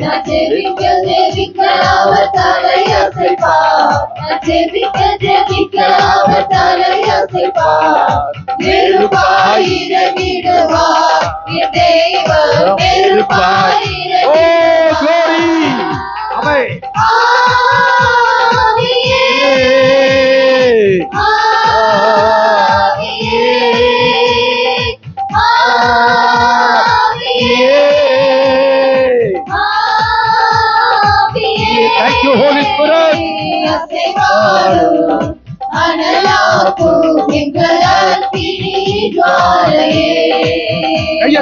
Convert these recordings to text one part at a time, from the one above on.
நான் ஜெபிக்க ஜெபிக்க அவர் தலை அசைப்பார் நான் ஜெபிக்க ஜெபிக்க அவர் தலை அசைப்பார் நெருப்பாயிரமிடுவார் என் தெய்வம் ஓ நெருப்பாயிரமிடுவார் glory அமை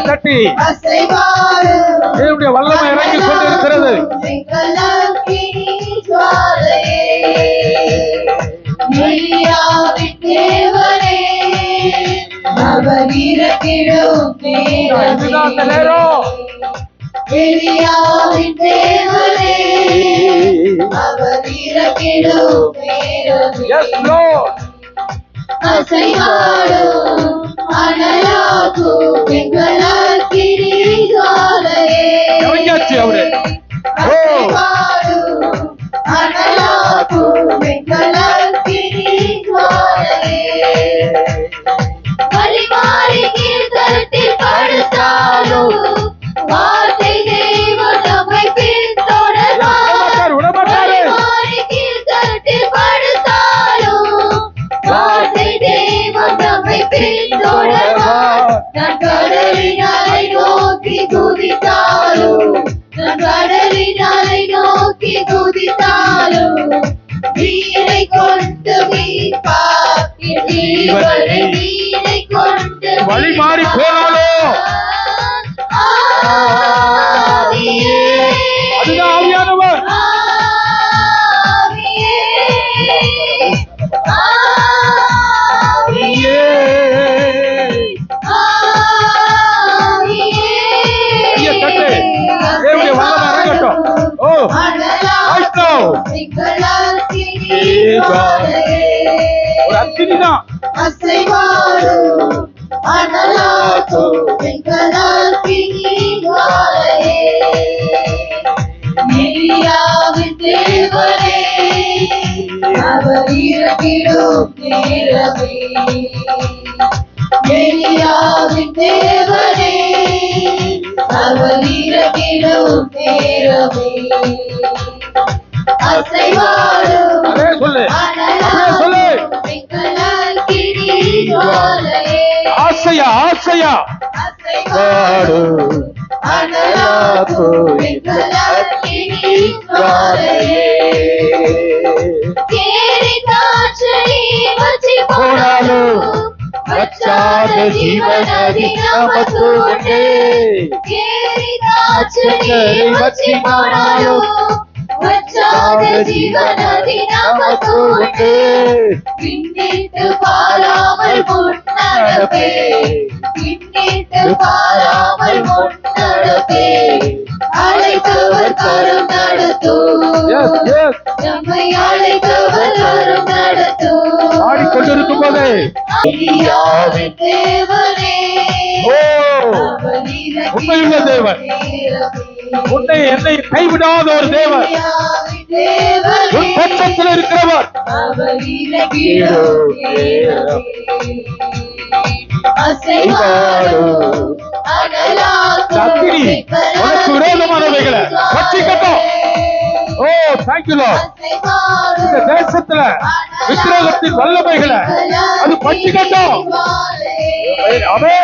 தட்டி. அசைவாடும் தேவனுடைய வல்லமை இறங்கி கொண்டிருக்கிறது. எலியாவின் தேவனே, அவர் இறக்கிடும் இதுதான் அந்த நேரமே. நேரம் எலியாவின் தேவனே, அவர் இறக்கிடும் எஸ் நேரமே. லோர்ட் அசைவாடும் அனலாக்கும் ஒரு அக்கினி தான் அசைவாடும் அவர் இறக்கிடும் நேரமே. எலியாவின் தேவனே, அவர் இறக்கிடும் நேரமே. அசைவாடும் அதே சொல்லு. அப்படியே சொல்லு ஆசையா ஆசையா. போனாலும் வச்சாத ஜீவனதி நமக்கு உண்டு வச்சி போனாலும் வச்சாத ஜீவனதி நமக்கு உண்டு பின்னிட்டு பாராமல் முன்னடப்பே. பின்னிட்டு பாராமல் முன்னடப்பே. அழைத்தவர் கரம் நம்மை ஆடிக்கொண்டிருக்கும் போதே ஓ உண்மையுள்ள தேவன். உன்னை என்னை கைவிடாத ஒரு தேவன் உன் பட்சத்தில் இருக்கிறவர். அசைவாடும் அனலாக்கும் அக்கினி உனக்கு விரோதமானவைகளை சாய்க்கிறோம் இந்த தேசத்துல விக்கிரகத்தின் வல்லமைகளை அது பற்றிக்கட்டும். அவே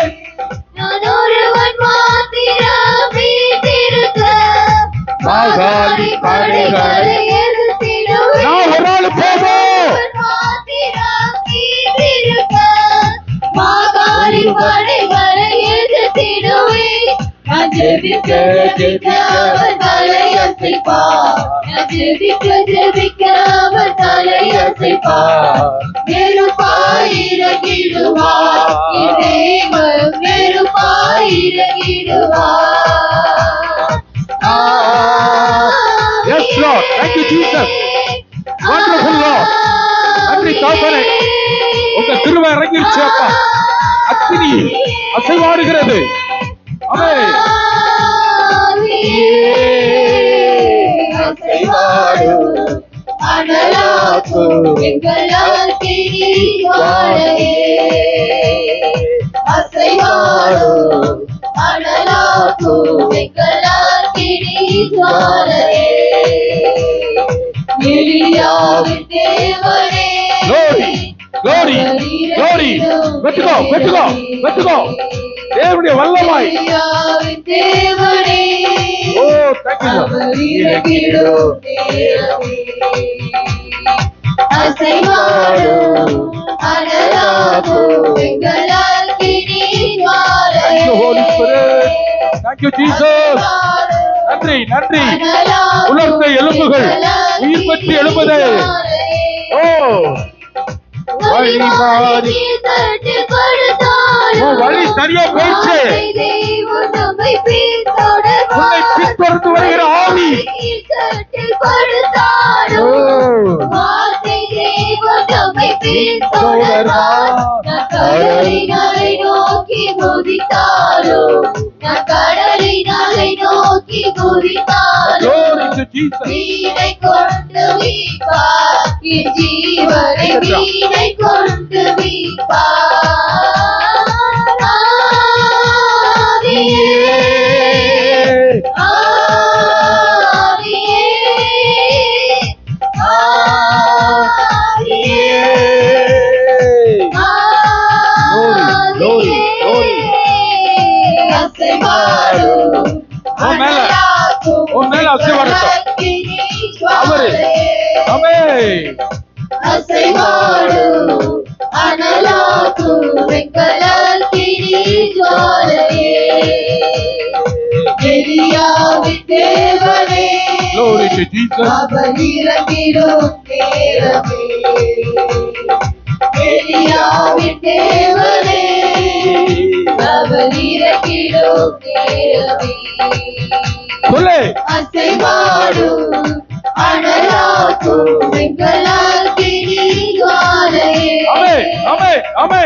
நான் ஒரு ஆள் போவோம் படைகளை எதிர்த்திடுவேன். நான் ஜெபிக்க அவர் தெய்வம் Yes, Lord. Thank you, Jesus. Wonderful, Lord. நன்றி தாசனே உங்க திருவ இறங்கிருச்சு அப்பா அக்கினி அசைவாடுகிறது அமே Glory, glory, glory. வெட்டுக்கோ வெட்டுக்கோ வெட்டுக்கோ தேவனுடைய வல்லமாய் தேவனே ஓ thank you thank you holy spirit thank you Jesus நன்றி நன்றி. உலர்ந்த எலும்புகள் உயிர் பெற்று எழுப்பதே ஓ. வழி மாறி உன் வழி சரியா போயிடுச்சு. உன்னை பின்தொடர்ந்து வருகிற ஆவி. கடலினாலை நோக்கி நோக்கி வீணை கொண்டு வீப்பார் என் ஜீவனை வீணை கொண்டு வீப்பார் உன் மேல அசைவாடட்டும். அவரு. அமே அசைவாடும் அனலாக்கும் வெண்கலத்தினி ஜுவாலையே எலியாவின் தேவனே glory to Jesus அவர் இறங்கிடும் நேரமே எலியாவின் தேவனே அவர் இறங்கிடும் நேரமே சொல்லு. அசைவாடும் அனலாக்கும் வெண்கலத்தினி ஜுவாலையே அமே அமே அமே.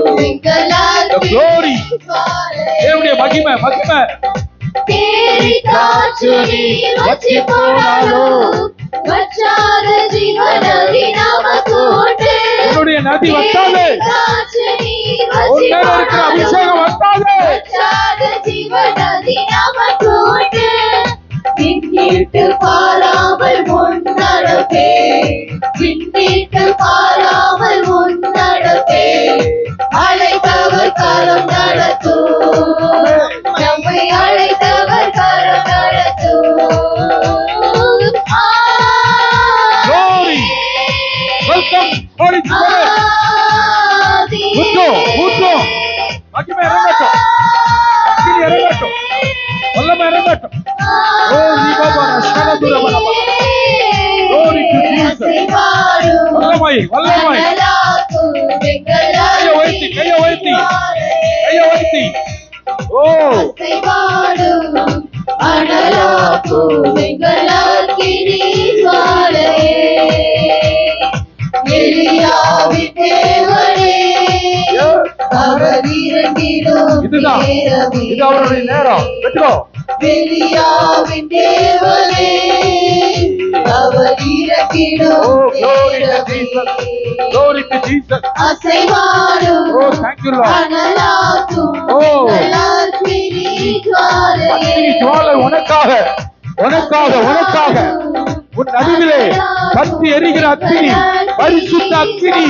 the வெண்கலத்தினி glory. ஜுவாலையே தேவனுடைய மகிமை மகிமை. தேடி காற்று நீர் வற்றி போனாலும் வற்றாத ஜீவநதி நமக்கு உண்டு. உன்னுடைய நதி வத்தாது தேடி இருக்கிற அபிஷேகம் வத்தாது வற்றாத ஜீவநதி நமக்கு பின்னிட்டு பாராமல் வல்லமை வல்லமை. கையை உயர்த்தி கையை உயர்த்தி கையை உயர்த்தி. ஓ. இதுதான். இது அவருடைய நேரம். வெட்டுக்கோ வெளியாவின் தேவனே. Glory to Jesus. Glory to Jesus. Thank you Lord. உனக்காக உனக்காக உனக்காக உன் நடுவிலே பற்றி எரிகிற அக்கினி பரிசுத்த அக்கினி.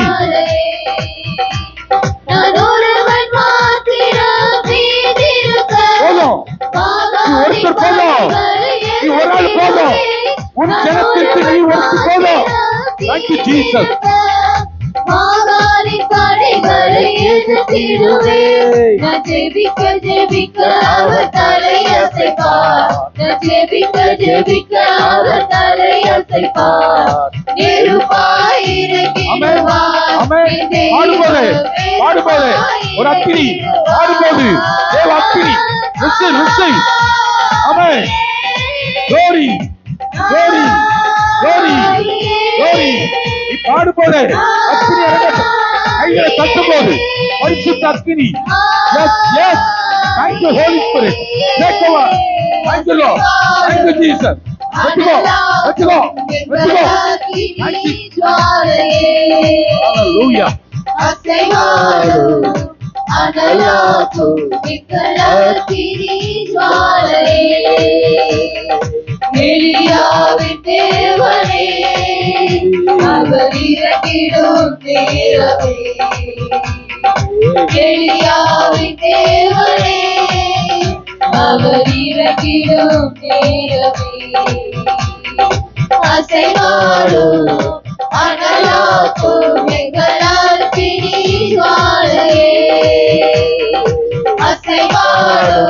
You, Jesus. மாகாணி படைகளை எதிர்த்திடுவே நான் ஜெபிக்க ஜெபிக்க அவர் நான் அவர் ஒரு அக்கினி. பாடும்போது தேவ அக்கினி. ருசி ருசி. glory glory. Glory. Glory. நீ பாடும்போது அக்கினி இறங்கட்டும் கைகளை தட்டும்போது பரிசுத்த அக்கினி yes yes thank you holy spirit take over thank you lord thank you jesus let's go let's go let's go thank you hallelujah தேவனே அவர் இறக்கிடும் நேரமே. எலியாவின் தேவனே அவர் இறக்கிடும் நேரமே. அசைவாடும் அனலாக்கும் எங்களால் பிரிவாழையே அசைவாடும்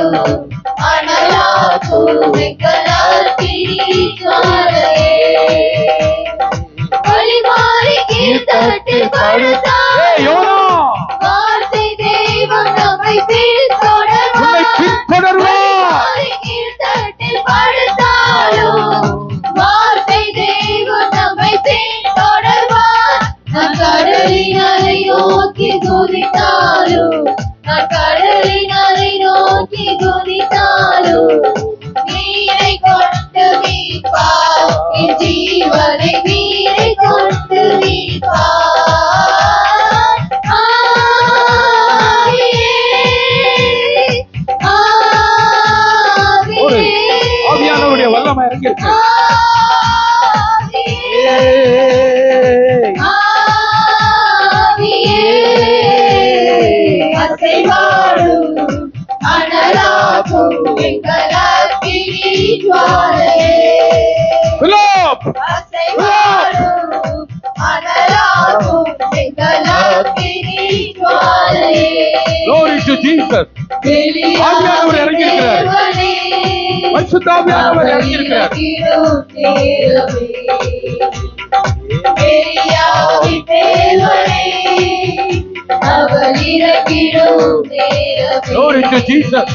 ಕೊಡುತ್ತಾ Jesus. ஆவியானவர் இறங்கியிருக்கிறார். பரிசுத்த ஆவியானவர் இறங்கியிருக்கிறார். Glory to Jesus.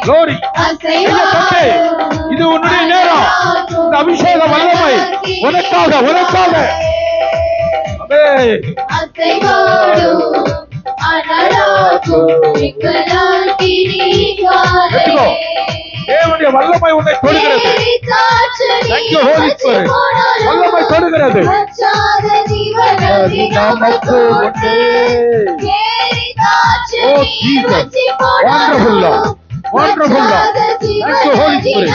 Glory. கையை தட்டு. இது உன்னுடைய நேரம். இந்த அபிஷேக வல்லமை உனக்காக உனக்காக. தேவனுடைய வல்லமை உன்னை தொடுகிறது you, Holy Spirit. வல்லமை தொடுகிறது நமக்கு உண்டு. Oh, you, Holy Spirit.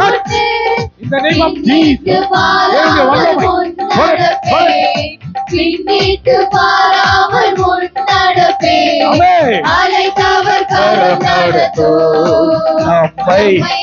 Touch. In the name of Jesus. Garam